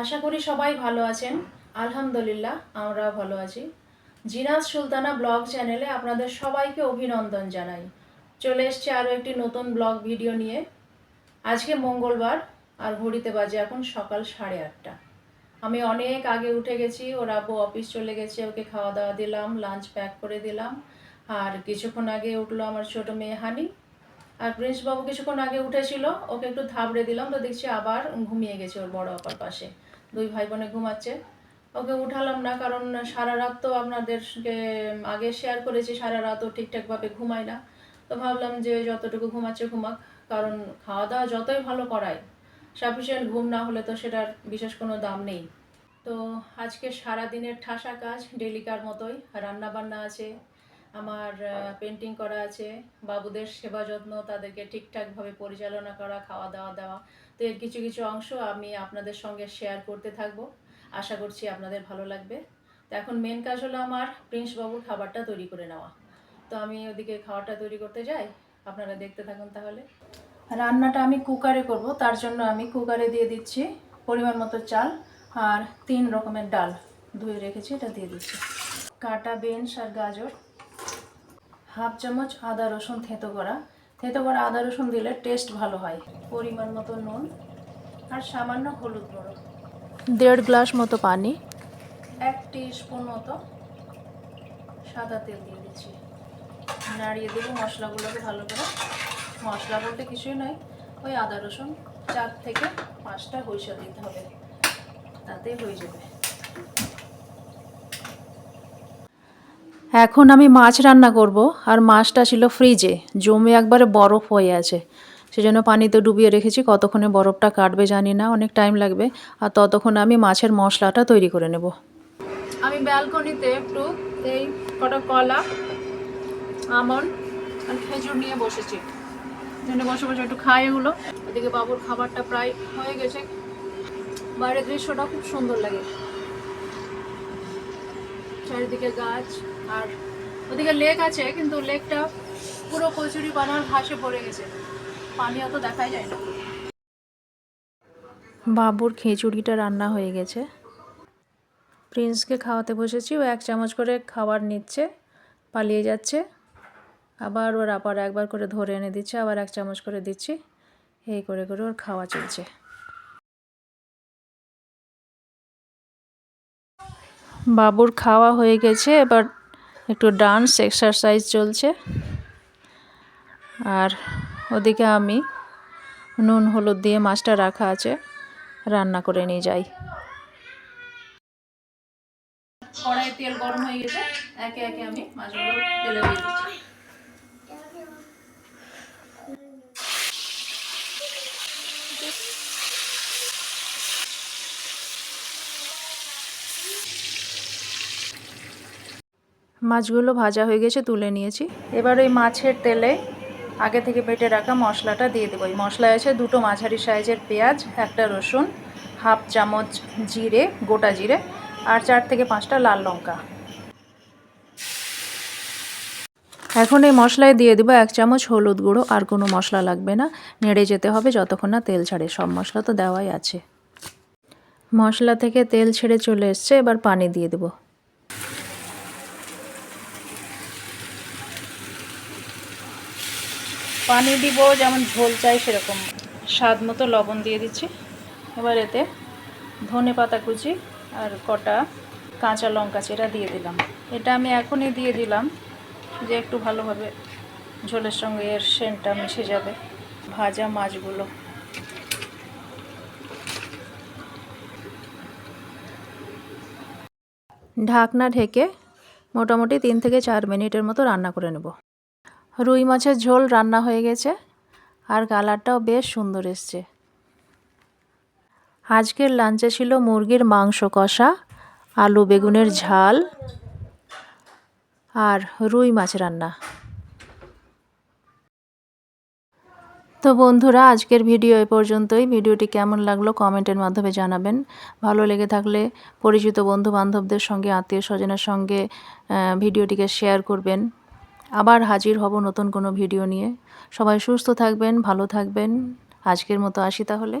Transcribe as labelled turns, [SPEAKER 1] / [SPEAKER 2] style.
[SPEAKER 1] আশা করি সবাই ভালো আছেন। আলহামদুলিল্লাহ, আমরাও ভালো আছি। জিনাজ সুলতানা ব্লগ চ্যানেলে আপনাদের সবাইকে অভিনন্দন জানাই। চলে এসছে আরও একটি নতুন ব্লগ ভিডিও নিয়ে। আজকে মঙ্গলবার, আর ঘড়িতে বাজে এখন সকাল সাড়ে আটটা। আমি অনেক আগে উঠে গেছি, ওর আব্বু অফিস চলে গেছে, ওকে খাওয়া দাওয়া দিলাম লাঞ্চ প্যাক করে দিলাম। আর কিছুক্ষণ আগে উঠল আমার ছোট মেয়ে হানি। আর প্রিন্সবাবু কিছুক্ষণ আগে উঠেছিল, ওকে একটু থাবড়ে দিলাম, তো দেখছি আবার ঘুমিয়ে গেছে ওর বড় আপার পাশে। দুই ভাই বোনে ঘুমাচ্ছে। ওকে উঠালাম না, কারণ সারা রাত তো আপনাদেরকে আগে শেয়ার করেছি, সারা রাতও ঠিকঠাকভাবে ঘুমায় না। তো ভাবলাম যে যতটুকু ঘুমাচ্ছে ঘুমাক, কারণ খাওয়া দাওয়া যতই ভালো করায় সাফিসিয়েন্ট ঘুম না হলে তো সেটার বিশেষ কোনো দাম নেই। তো আজকে সারা দিনের ঠাসা কাজ, ডেলিকার মতোই রান্না বান্না আছে। আমার পেন্টিং করা আছে। বাবুদের সেবা যত্ন তাদেরকে ঠিকঠাকভাবে পরিচালনা করা খাওয়া দাওয়া দেওয়া। তো এর কিছু কিছু অংশ আমি আপনাদের সঙ্গে শেয়ার করতে থাকব। আশা করছি আপনাদের ভালো লাগবে। তো এখন মেন কাজ হলো আমার প্রিন্স বাবুর খাবারটা তৈরি করে নেওয়া। তো আমি ওদিকে খাবারটা তৈরি করতে যাই। আপনারা দেখতে থাকুন তাহলে। রান্নাটা আমি কুকারে করব। তার জন্য আমি কুকারে দিয়ে দিচ্ছি পরিমাণ মতো চাল আর তিন রকমের ডাল। ধুয়ে রেখেছি এটা দিয়ে দিচ্ছি। কাটা বিনস আর গাজর। হাফ চামচ আদা রসুন থেঁতো করা। থেঁতো করা আদা রসুন দিলে টেস্ট ভালো হয়। পরিমাণ মতো নুন আর সামান্য হলুদ গুঁড়ো। দেড় গ্লাস মতো পানি। এক টি স্পুন মতো সাদা তেল দিয়ে দিচ্ছি। নাড়িয়ে দেবো মশলাগুলোকে ভালো করে মশলা বলতে কিছুই নয়। ওই আদা রসুন চার থেকে পাঁচটা হইসা দিতে হবে। তাতেই হয়ে যাবে। এখন আমি মাছ রান্না করব, আর মাছটা ছিল ফ্রিজে, জমে একবারে বরফ হয়ে আছে। সেজন্য পানিতে ডুবিয়ে রেখেছি, কতক্ষণে বরফটা কাটবে জানি না, অনেক টাইম লাগবে, আর ততক্ষণ আমি মাছের মশলাটা তৈরি করে নেব। আমি ব্যালকনিতে একটু এই কটা কলা, আমন, আর খেজুর নিয়ে বসেছি। জন্য বসে বসে একটু খাই এগুলো। এদিকে বাবুর খাবারটা প্রায় হয়ে গেছে। বাইরের দৃশ্যটা খুব সুন্দর লাগে। চারিদিকে গাছ। আর ওদিকে লেক আছে, কিন্তু লেকটা পুরো কচুরি বানার ঘাসে পড়ে গেছে। পানি অত দেখাই যায় না। বাবুর খিচুড়িটা রান্না হয়ে গেছে। প্রিন্সকে খাওয়াতে বসেছি, ও এক চামচ করে খাবার নিচ্ছে, পালিয়ে যাচ্ছে। আবার ওর আবার একবার করে ধরে এনে দিচ্ছে, আবার এক চামচ করে দিচ্ছি। এই করে করে ওর খাওয়া চলছে। বাবুর খাওয়া হয়ে গেছে, এবার একটু ডান্স এক্সারসাইজ চলছে। আর ওদিকে আমি নুন, হলুদ দিয়ে মাছটা রাখা আছে, রান্না করে নিয়ে যাই। কড়াই তেল গরম হয়ে গেছে, একে একে আমি মাছগুলো তেলে দিয়ে দিচ্ছি। মাছগুলো ভাজা হয়ে গেছে, তুলে নিয়েছি। এবার ওই মাছের তেলে আগে থেকে বেটে রাখা মশলাটা দিয়ে দেবো। এই মশলায় আছে দুটো মাঝারি সাইজের পেঁয়াজ, একটা রসুন, হাফ চামচ জিরে, গোটা জিরে, আর চার থেকে পাঁচটা লাল লঙ্কা। এখন এই মশলায় দিয়ে দেবো এক চামচ হলুদ গুঁড়ো, আর কোনো মশলা লাগবে না। নেড়ে যেতে হবে, যতক্ষণ না তেল ছাড়ে। সব মশলা তো দেওয়াই আছে। মশলা থেকে তেল ছেড়ে চলে এসছে, এবার পানি দিয়ে দেবো। পানি দিব, যেমন ঝোল চাই সেরকম। স্বাদ মতো লবণ দিয়ে দিচ্ছি। এবার এতে ধনে পাতা কুচি আর কটা কাঁচা লঙ্কা চেরা দিয়ে দিলাম। এটা আমি এখনই দিয়ে দিলাম যে একটু ভালোভাবে ঝোলের সঙ্গে এর সেন্টটা মিশে যাবে ভাজা মাছগুলো। ঢাকনা ঢেকে মোটামুটি তিন থেকে চার মিনিটের মতো রান্না করে নেব। রুই মাছের ঝোল রান্না হয়ে গেছে আর কালারটাও বেশ সুন্দর এসছে। আজকের লাঞ্চে ছিল মুরগির মাংস কষা, আলু বেগুনের ঝাল আর রুই মাছ রান্না। তো বন্ধুরা, আজকের ভিডিও এ পর্যন্তই। ভিডিওটি কেমন লাগল কমেন্টের মাধ্যমে জানাবেন। ভালো লেগে থাকলে পরিচিত বন্ধু বান্ধবদের সঙ্গে, আত্মীয় স্বজনের সঙ্গে ভিডিওটিকে শেয়ার করবেন। আবার হাজির হব নতুন কোনো ভিডিও নিয়ে। সবাই সুস্থ থাকবেন, ভালো থাকবেন। আজকের মতো আসি তাহলে।